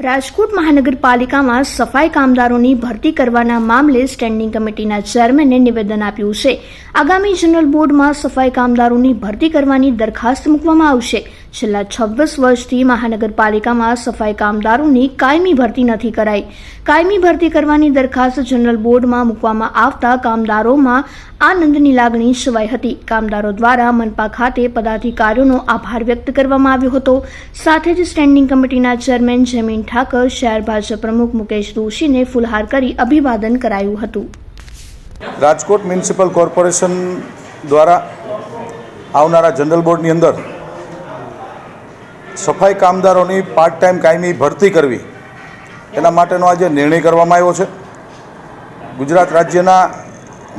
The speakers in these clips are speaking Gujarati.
રાજકોટ મહાનગરપાલિકામાં સફાઈ કામદારોની ભરતી કરવાના મામલે સ્ટેન્ડિંગ કમિટીના ચેરમેને નિવેદન આપ્યું છે. આગામી જનરલ બોર્ડમાં સફાઈ કામદારોની ભરતી કરવાની દરખાસ્ત મૂકવામાં આવશે. છેલ્લા છવ્વીસ વર્ષથી મહાનગરપાલિકામાં સફાઈ કામદારોની કાયમી ભરતી નથી કરાઈ. કાયમી ભરતી કરવાની દરખાસ્ત જનરલ બોર્ડમાં મૂકવામાં આવતા કામદારોમાં આનંદની લાગણી છવાઈ હતી. કામદારો દ્વારા મનપા ખાતે પદાધિકારીઓનો આભાર વ્યક્ત કરવામાં આવ્યો હતો. સાથે જ સ્ટેન્ડિંગ કમિટીના ચેરમેન જમીન ઠાકર, શહેર ભાજપ પ્રમુખ મુકેશ દોશીને ફુલહાર કરી અભિવાદન કરાયું હતું. રાજકોટ મ્યુનિસિપલ કોર્પોરેશન દ્વારા આવનારા જનરલ બોર્ડની અંદર સફાઈ કામદારોની પાર્ટ ટાઈમ કાયમી ભરતી કરવી, એના માટેનો આજે નિર્ણય કરવામાં આવ્યો છે. ગુજરાત રાજ્યના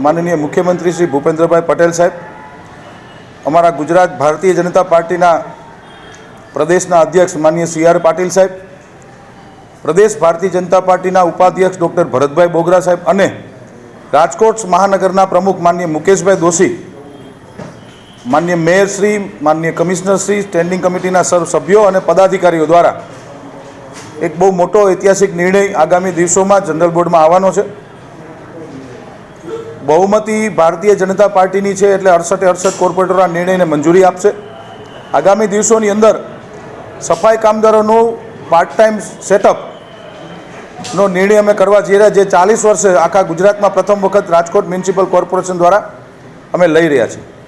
માનનીય મુખ્યમંત્રી શ્રી ભૂપેન્દ્રભાઈ પટેલ સાહેબ, અમારા ગુજરાત ભારતીય જનતા પાર્ટીના પ્રદેશના અધ્યક્ષ માનનીય સી આર પાટીલ સાહેબ, પ્રદેશ ભારતીય જનતા પાર્ટીના ઉપાધ્યક્ષ ડૉક્ટર ભરતભાઈ બોગરા સાહેબ અને રાજકોટ મહાનગરના પ્રમુખ માનનીય મુકેશભાઈ દોશી માનનીય મેયરશ્રી માનનીય કમિશનરશ્રી સ્ટેન્ડિંગ કમિટીના સર્વ સભ્યો અને પદાધિકારીઓ દ્વારા એક બહુ મોટો ઐતિહાસિક નિર્ણય આગામી દિવસોમાં જનરલ બોર્ડમાં આવવાનો છે. બહુમતી ભારતીય જનતા પાર્ટીની છે એટલે અડસઠે અડસઠ કોર્પોરેટરો આ નિર્ણયને મંજૂરી આપશે. આગામી દિવસોની અંદર સફાઈ કામદારોનું પાર્ટ ટાઈમ સેટઅપ નો નિર્ણય અમે કરવા જઈ રહ્યા જે ચાલીસ વર્ષે આખા ગુજરાતમાં પ્રથમ વખત રાજકોટ મ્યુનિસિપલ કોર્પોરેશન દ્વારા અમે લઈ રહ્યા છીએ.